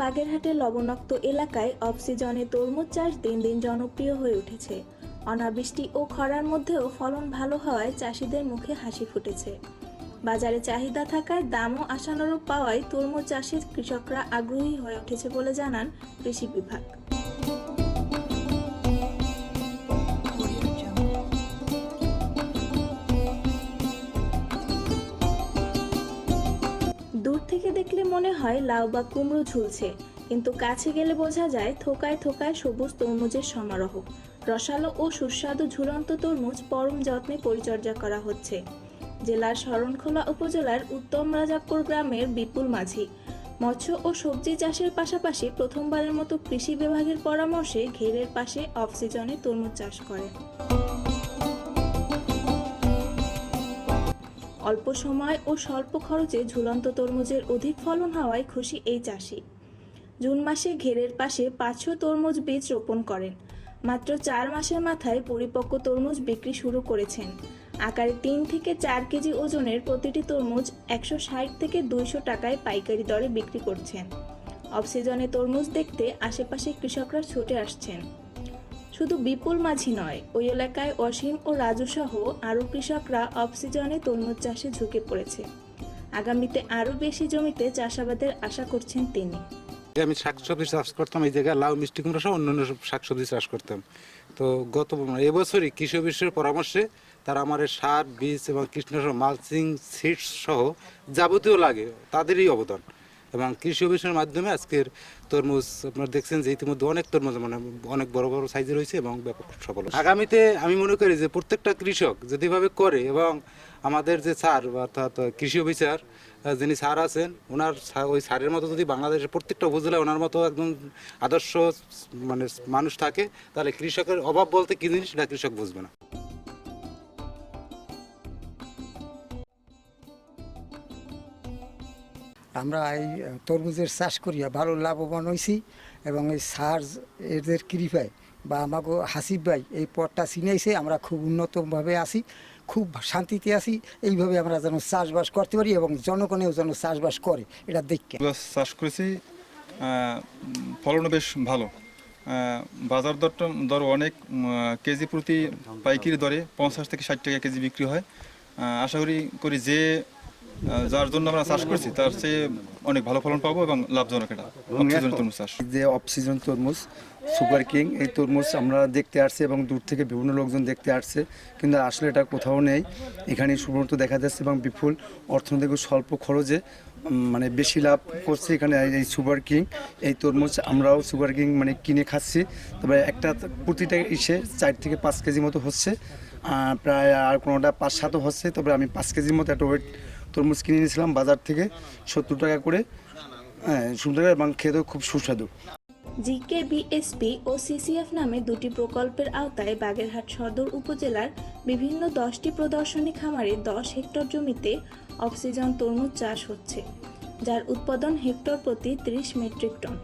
বাগেরহাটের লবণাক্ত এলাকায় অক্সিজনে তরমুজ চাষ দিন দিন জনপ্রিয় হয়ে উঠেছে। অনাবৃষ্টি ও খরার মধ্যেও ফলন ভালো হওয়ায় চাষিদের মুখে হাসি ফুটেছে। বাজারে চাহিদা থাকায় দামও আশানুরূপ পাওয়ায় তরমুজ চাষের কৃষকরা আগ্রহী হয়ে উঠেছে বলে জানান কৃষি বিভাগ। দেখলে মনে হয় লাউ বা কুমড়ো ঝুলছে, কিন্তু কাছে গেলে বোঝা যায় থোকায় থোকায় সবুজ তরমুজের সমারোহ। রসালো ও সুস্বাদু ঝুলন্ত তরমুজ পরম যত্নে পরিচর্যা করা হচ্ছে। জেলার শরণখোলা উপজেলার উত্তম রাজাপুর গ্রামের বিপুল মাঝি। মৎস্য ও সবজি চাষের পাশাপাশি প্রথমবারের মতো কৃষি বিভাগের পরামর্শে ঘেরের পাশে অক্সিজনে তরমুজ চাষ করেন অল্প সময় ও স্বল্প খরচে ঝুলন্ত তরমুজের অধিক ফলন হওয়ায় খুশি এই চাষি। জুন মাসে ঘেরের পাশে পাঁচশো তরমুজ বীজ রোপণ করেন। মাত্র চার মাসের মাথায় পরিপক্ক তরমুজ বিক্রি শুরু করেছেন। আকারে তিন থেকে চার কেজি ওজনের প্রতিটি তরমুজ একশো ষাট থেকে দুইশো টাকায় পাইকারি দরে বিক্রি করছেন। অক্সিজনে তরমুজ দেখতে আশেপাশে কৃষকরা ছুটে আসছেন। শুধু বিপুল মাঝি নয়, ওই এলাকায় অসীম ও রাজু সহ আরও কৃষকরা অক্সিজনে তরমুজ চাষে ঝুঁকে পড়েছে। আগামীতে আরও বেশি জমিতে চাষাবাদের আশা করছেন তিনি। আমি শাকসবজি চাষ করতাম, এই জায়গায় লাউ, মিষ্টি কুমড়া সহ অন্যান্য সব শাকসবজি চাষ করতাম। তো গত এবছরই কৃষি বিশ্বের পরামর্শে তারা আমার সার, বীজ এবং কীটনাশক মালচিং, সিডস সহ যাবতীয় লাগে, তাদেরই অবদান। এবং কৃষি অফিসের মাধ্যমে আজকের তরমুজ, আপনারা দেখছেন যে ইতিমধ্যে অনেক তরমুজ মানে অনেক বড় বড় সাইজের রয়েছে এবং ব্যাপক সফল আগামীতে আমি মনে করি যে প্রত্যেকটা কৃষক যদি এভাবে করে এবং আমাদের যে স্যার অর্থাৎ কৃষি অফিসার যিনি স্যার আছেন, ওনার ওই স্যারের মতো যদি বাংলাদেশের প্রত্যেকটা উপজেলায় ওনার মতো একদম আদর্শ মানে মানুষ থাকে, তাহলে কৃষকের অভাব বলতে কি জিনিস? সেটা কৃষক বুঝবে না। আমরা এই তরমুজের চাষ করিয়া ভালো লাভবান হয়েছি এবং এই সার এদের কৃপায় বা আমাকে হাসিব ভাই এই পথটা চিনাইছে আমরা খুব উন্নতভাবে আছি, খুব শান্তিতে আছি, এইভাবে আমরা যেন চাষবাস করতে পারি এবং জনগণেও যেন চাষবাস করে, এটা দেখে গাছ চাষ করেছি ফলনও বেশ ভালো। বাজার দরটা, দর অনেক কেজি প্রতি পাইকারি দরে পঞ্চাশ থেকে ষাট টাকা কেজি বিক্রি হয়। আশা করি করি যে যার জন্য আমরা চাষ করছি তার চেয়ে অনেক ভালো ফলন পাবো এবং লাভজনক এটা অক্সিজেন তরমুজ চাষ। যে অক্সিজেন তরমুজ সুপার কিং এই তরমুজ আমরা দেখতে আসছি এবং দূর থেকে বিভিন্ন লোকজন দেখতে আসছে কিন্তু আসলে এটা কোথাও নেই। এখানে সুবর্ণ দেখা যাচ্ছে এবং বিপুল অর্থনৈতিক স্বল্প খরচে মানে বেশি লাভ করছে এখানে এই- এই সুপার কিং এই তরমুজ আমরাও সুপার কিং মানে কিনে খাচ্ছি। তবে একটা প্রতিটা ইসে চার থেকে পাঁচ কেজি মতো হচ্ছে প্রায় আর কোনোটা পাঁচ সাতও হচ্ছে তবে আমি পাঁচ কেজির মতো একটা ওয়েট তরমুজ কিনে নিয়েছিলাম বাজার থেকে, সত্তর টাকা করে। হ্যাঁ সুন্দর এবং খেতেও খুব সুস্বাদু। জিকে বিএসপি ও সিসিএফ নামে দুটি প্রকল্পের আওতায় বাগেরহাট সদর উপজেলার বিভিন্ন দশটি প্রদর্শনী খামারে দশ হেক্টর জমিতে অক্সিজেন তরমুজ চাষ হচ্ছে, যার উৎপাদন হেক্টর প্রতি ত্রিশ মেট্রিক টন।